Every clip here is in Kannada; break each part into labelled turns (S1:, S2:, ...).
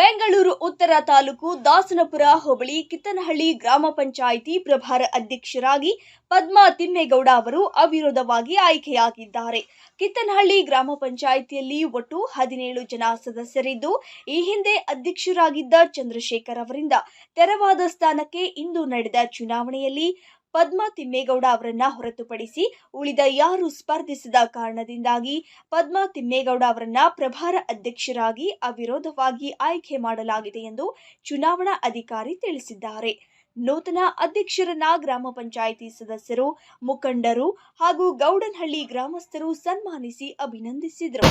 S1: ಬೆಂಗಳೂರು ಉತ್ತರ ತಾಲೂಕು ದಾಸನಪುರ ಹೋಬಳಿ ಕಿತ್ತನಹಳ್ಳಿ ಗ್ರಾಮ ಪಂಚಾಯಿತಿ ಪ್ರಭಾರ ಅಧ್ಯಕ್ಷರಾಗಿ ಪದ್ಮಾ ತಿಮ್ಮೇಗೌಡ ಅವರು ಅವಿರೋಧವಾಗಿ ಆಯ್ಕೆಯಾಗಿದ್ದಾರೆ. ಕಿತ್ತನಹಳ್ಳಿ ಗ್ರಾಮ ಪಂಚಾಯಿತಿಯಲ್ಲಿ ಒಟ್ಟು ಹದಿನೇಳು ಜನ ಸದಸ್ಯರಿದ್ದು, ಈ ಹಿಂದೆ ಅಧ್ಯಕ್ಷರಾಗಿದ್ದ ಚಂದ್ರಶೇಖರ್ ಅವರಿಂದ ತೆರವಾದ ಸ್ಥಾನಕ್ಕೆ ಇಂದು ನಡೆದ ಚುನಾವಣೆಯಲ್ಲಿ ಪದ್ಮಾ ತಿಮ್ಮೇಗೌಡ ಅವರನ್ನ ಹೊರತುಪಡಿಸಿ ಉಳಿದ ಯಾರು ಸ್ಪರ್ಧಿಸದ ಕಾರಣದಿಂದಾಗಿ ಪದ್ಮಾ ತಿಮ್ಮೇಗೌಡ ಅವರನ್ನ ಪ್ರಭಾರ ಅಧ್ಯಕ್ಷರಾಗಿ ಅವಿರೋಧವಾಗಿ ಆಯ್ಕೆ ಮಾಡಲಾಗಿದೆ ಎಂದು ಚುನಾವಣಾ ಅಧಿಕಾರಿ ತಿಳಿಸಿದ್ದಾರೆ. ನೂತನ ಅಧ್ಯಕ್ಷರನ್ನ ಗ್ರಾಮ ಪಂಚಾಯಿತಿ ಸದಸ್ಯರು, ಮುಖಂಡರು ಹಾಗೂ ಗೌಡನಹಳ್ಳಿ ಗ್ರಾಮಸ್ಥರು ಸನ್ಮಾನಿಸಿ ಅಭಿನಂದಿಸಿದರು.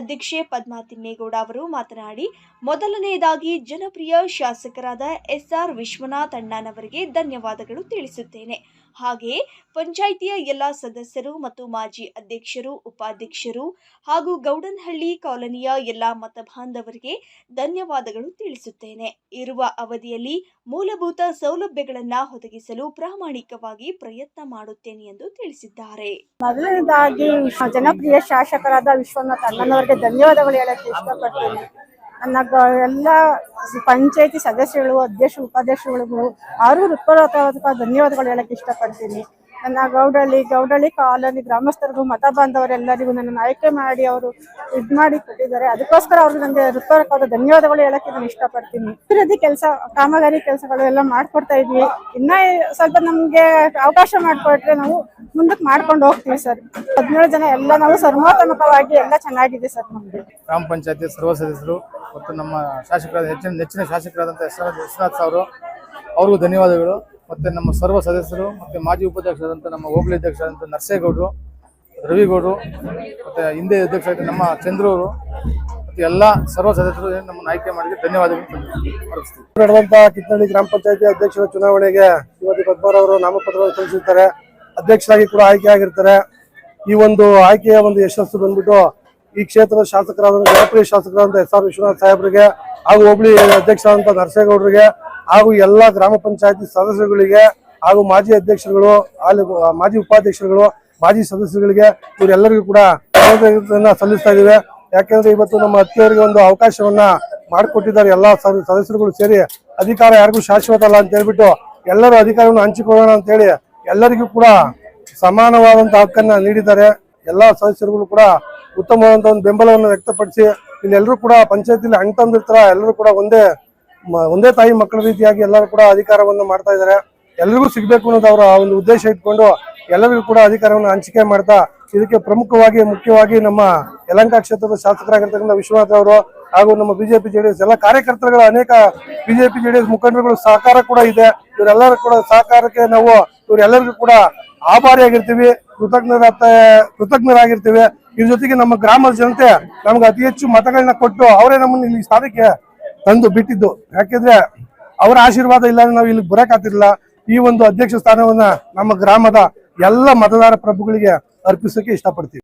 S1: ಅಧ್ಯಕ್ಷೆ ಪದ್ಮಾ ತಿಮ್ಮೇಗೌಡ ಅವರು ಮಾತನಾಡಿ, ಮೊದಲನೆಯದಾಗಿ ಜನಪ್ರಿಯ ಶಾಸಕರಾದ ಎಸ್ಆರ್ ವಿಶ್ವನಾಥ್ ಅಣ್ಣನವರಿಗೆ ಧನ್ಯವಾದಗಳು ತಿಳಿಸುತ್ತೇನೆ. ಹಾಗೆ ಪಂಚಾಯಿತಿಯ ಎಲ್ಲ ಸದಸ್ಯರು ಮತ್ತು ಮಾಜಿ ಅಧ್ಯಕ್ಷರು, ಉಪಾಧ್ಯಕ್ಷರು ಹಾಗೂ ಗೌಡನಹಳ್ಳಿ ಕಾಲೋನಿಯ ಎಲ್ಲ ಮತಬಾಂಧವರಿಗೆ ಧನ್ಯವಾದಗಳು ತಿಳಿಸುತ್ತೇನೆ. ಇರುವ ಅವಧಿಯಲ್ಲಿ ಮೂಲಭೂತ ಸೌಲಭ್ಯಗಳನ್ನು ಒದಗಿಸಲು ಪ್ರಾಮಾಣಿಕವಾಗಿ ಪ್ರಯತ್ನ ಮಾಡುತ್ತೇನೆ ಎಂದು ತಿಳಿಸಿದ್ದಾರೆ.
S2: ಮೊದಲನೇದಾಗಿ ಜನಪ್ರಿಯ ಶಾಸಕರಾದ ವಿಶ್ವನಾಥ್ ಅಣ್ಣನವರಿಗೆ ಧನ್ಯವಾದಗಳು ಹೇಳಕ್ಕೆ ಇಷ್ಟಪಡ್ತೀನಿ. ನನ್ನ ಎಲ್ಲ ಪಂಚಾಯತಿ ಸದಸ್ಯರು ಅಧ್ಯಕ್ಷ ಉಪಾಧ್ಯಕ್ಷರುಗಳಿಗೂ ಆರು ಹೃತ್ಪೂರ್ವಕ ಧನ್ಯವಾದಗಳು ಹೇಳಕ್ಕೆ ಇಷ್ಟಪಡ್ತೀನಿ. ನನ್ನ ಗೌಡಳ್ಳಿ ಗೌಡಳ್ಳಿ ಕಾಲೋನಿ ಗ್ರಾಮಸ್ಥರಿಗೂ ಮತ ಬಾಂಧವರೆಲ್ಲರಿಗೂ ನನ್ನನ್ನು ಆಯ್ಕೆ ಮಾಡಿ ಅವರು ಇದು ಮಾಡಿ ಕೊಟ್ಟಿದ್ದಾರೆ. ಅದಕ್ಕೋಸ್ಕರ ಅವ್ರಿಗೆ ನನಗೆ ಹೃತ್ಪೂರ್ವಕವಾದ ಧನ್ಯವಾದಗಳು ಹೇಳಕ್ಕೆ ನಾನು ಇಷ್ಟಪಡ್ತೀನಿ. ಅಭಿವೃದ್ಧಿ ಕೆಲಸ, ಕಾಮಗಾರಿ ಕೆಲಸಗಳು ಎಲ್ಲ ಮಾಡ್ಕೊಡ್ತಾ ಇದ್ವಿ. ಇನ್ನ ಸ್ವಲ್ಪ ನಮ್ಗೆ ಅವಕಾಶ ಮಾಡಿಕೊಟ್ರೆ ನಾವು ಮುಂದಕ್ಕೆ ಮಾಡ್ಕೊಂಡು ಹೋಗ್ತೀವಿ ಸರ್. ಹದಿನೇಳು ಜನ ಎಲ್ಲ ನಾವು ಸರ್ವೋತ್ತಮಕವಾಗಿ ಎಲ್ಲ ಚೆನ್ನಾಗಿದೆ ಸರ್ ನಮಗೆ
S3: ಗ್ರಾಮ ಪಂಚಾಯತಿ ಸರ್ವ ಸದಸ್ಯರು ಮತ್ತು ನಮ್ಮ ಶಾಸಕರಾದ ಹೆಚ್ಚಿನ, ನೆಚ್ಚಿನ ಶಾಸಕರಾದಂಥ ಎಸ್ ವಿಶ್ವನಾಥ್ ಅವರು ಅವ್ರಿಗೂ ಧನ್ಯವಾದಗಳು. ಮತ್ತು ನಮ್ಮ ಸರ್ವ ಸದಸ್ಯರು, ಮತ್ತು ಮಾಜಿ ಉಪಾಧ್ಯಕ್ಷರಾದಂಥ ನಮ್ಮ ಹೋಬಳಿ ಅಧ್ಯಕ್ಷರಂತ ನರಸೇಗೌಡರು, ರವಿಗೌಡರು, ಮತ್ತು ಹಿಂದೆ ಅಧ್ಯಕ್ಷರಾದ ನಮ್ಮ ಚಂದ್ರವರು ಮತ್ತು ಎಲ್ಲ ಸರ್ವ ಸದಸ್ಯರು ನಮ್ಮನ್ನು ಆಯ್ಕೆ ಮಾಡಿದ್ರೆ ಧನ್ಯವಾದಗಳು
S4: ನಡೆದಂಥ ಕಿತ್ತಳ್ಳಿ ಗ್ರಾಮ ಪಂಚಾಯತಿ ಅಧ್ಯಕ್ಷರ ಚುನಾವಣೆಗೆ ಯುವತಿ ಪದ್ಮಾರ್ ಅವರು ನಾಮಪತ್ರವನ್ನು ಸಲ್ಲಿಸಿರ್ತಾರೆ. ಅಧ್ಯಕ್ಷರಾಗಿ ಕೂಡ ಆಯ್ಕೆ ಆಗಿರ್ತಾರೆ ಈ ಒಂದು ಆಯ್ಕೆಯ ಒಂದು ಯಶಸ್ಸು ಬಂದ್ಬಿಟ್ಟು ಈ ಕ್ಷೇತ್ರದ ಶಾಸಕರಾದ ಜನಪ್ರಿಯ ಶಾಸಕರಾದಂಥ ಎಸ್ ಆರ್ ವಿಶ್ವನಾಥ್ ಸಾಹೇಬರಿಗೆ ಹಾಗೂ ಹೋಬಳಿ ಅಧ್ಯಕ್ಷರಾದಂಥ ನರಸೇಗೌಡರಿಗೆ ಹಾಗೂ ಎಲ್ಲ ಗ್ರಾಮ ಪಂಚಾಯತಿ ಸದಸ್ಯರುಗಳಿಗೆ ಹಾಗೂ ಮಾಜಿ ಅಧ್ಯಕ್ಷರುಗಳು ಅಲ್ಲಿ ಮಾಜಿ ಉಪಾಧ್ಯಕ್ಷರುಗಳು, ಮಾಜಿ ಸದಸ್ಯರುಗಳಿಗೆ ಇವರೆಲ್ಲರಿಗೂ ಕೂಡ ಸಲ್ಲಿಸ್ತಾ ಇದ್ದೇವೆ. ಯಾಕೆಂದ್ರೆ ಇವತ್ತು ನಮ್ಮ ಅತ್ತಿಯವರಿಗೆ ಒಂದು ಅವಕಾಶವನ್ನ ಮಾಡಿಕೊಟ್ಟಿದ್ದಾರೆ ಎಲ್ಲ ಸದ- ಸದಸ್ಯರುಗಳು ಸೇರಿ. ಅಧಿಕಾರ ಯಾರಿಗೂ ಶಾಶ್ವತ ಅಲ್ಲ ಅಂತ ಹೇಳ್ಬಿಟ್ಟು ಎಲ್ಲರೂ ಅಧಿಕಾರವನ್ನು ಹಂಚಿಕೊಳ್ಳೋಣ ಅಂತ ಹೇಳಿ ಎಲ್ಲರಿಗೂ ಕೂಡ ಸಮಾನವಾದಂತ ಹಕ್ಕನ್ನ ನೀಡಿದ್ದಾರೆ. ಎಲ್ಲಾ ಸದಸ್ಯರುಗಳು ಕೂಡ ಉತ್ತಮವಾದಂತ ಒಂದು ಬೆಂಬಲವನ್ನು ವ್ಯಕ್ತಪಡಿಸಿ ಇಲ್ಲಿ ಎಲ್ಲರೂ ಕೂಡ ಪಂಚಾಯತಿಲಿ ಹಂಗ್ ತಂದಿರ್ತಾರ, ಎಲ್ಲರೂ ಕೂಡ ಒಂದೇ ಒಂದೇ ತಾಯಿ ಮಕ್ಕಳ ರೀತಿಯಾಗಿ ಎಲ್ಲರೂ ಕೂಡ ಅಧಿಕಾರವನ್ನು ಮಾಡ್ತಾ ಇದ್ದಾರೆ. ಎಲ್ಲರಿಗೂ ಸಿಗಬೇಕು ಅನ್ನೋದು ಅವರ ಒಂದು ಉದ್ದೇಶ ಇಟ್ಕೊಂಡು ಎಲ್ಲರಿಗೂ ಕೂಡ ಅಧಿಕಾರವನ್ನು ಹಂಚಿಕೆ ಮಾಡ್ತಾ ಇದಕ್ಕೆ ಪ್ರಮುಖವಾಗಿ, ಮುಖ್ಯವಾಗಿ ನಮ್ಮ ಯಲಂಕ ಕ್ಷೇತ್ರದ ಶಾಸಕರಾಗಿರ್ತಕ್ಕಂಥ ವಿಶ್ವನಾಥ್ ಅವರು ಹಾಗೂ ನಮ್ಮ ಬಿಜೆಪಿ, ಜೆಡಿಎಸ್ ಎಲ್ಲ ಕಾರ್ಯಕರ್ತರುಗಳ ಅನೇಕ ಬಿಜೆಪಿ, ಜೆಡಿಎಸ್ ಮುಖಂಡರುಗಳ ಸಹಕಾರ ಕೂಡ ಇದೆ. ಇವರೆಲ್ಲರೂ ಕೂಡ ಸಹಕಾರಕ್ಕೆ ನಾವು ಇವರೆಲ್ಲರಿಗೂ ಕೂಡ ಆಭಾರಿಯಾಗಿರ್ತೀವಿ ಕೃತಜ್ಞರ ಕೃತಜ್ಞರಾಗಿರ್ತೀವಿ. ಇದ್ರ ಜೊತೆಗೆ ನಮ್ಮ ಗ್ರಾಮದ ಜನತೆ ನಮ್ಗೆ ಅತಿ ಹೆಚ್ಚು ಮತಗಳನ್ನ ಕೊಟ್ಟು ಅವರೇ ನಮ್ಮನ್ನು ಇಲ್ಲಿ ಸ್ಥಾನಕ್ಕೆ ತಂದು ಬಿಟ್ಟಿದ್ದು ಯಾಕೆಂದ್ರೆ ಅವರ ಆಶೀರ್ವಾದ ಇಲ್ಲ ನಾವು ಇಲ್ಲಿ ಬರಕಾತಿರ್ಲಿಲ್ಲ ಈ ಒಂದು ಅಧ್ಯಕ್ಷ ಸ್ಥಾನವನ್ನ ನಮ್ಮ ಗ್ರಾಮದ ಎಲ್ಲ ಮತದಾರ ಪ್ರಭುಗಳಿಗೆ ಅರ್ಪಿಸಕ್ಕೆ ಇಷ್ಟಪಡ್ತೀವಿ.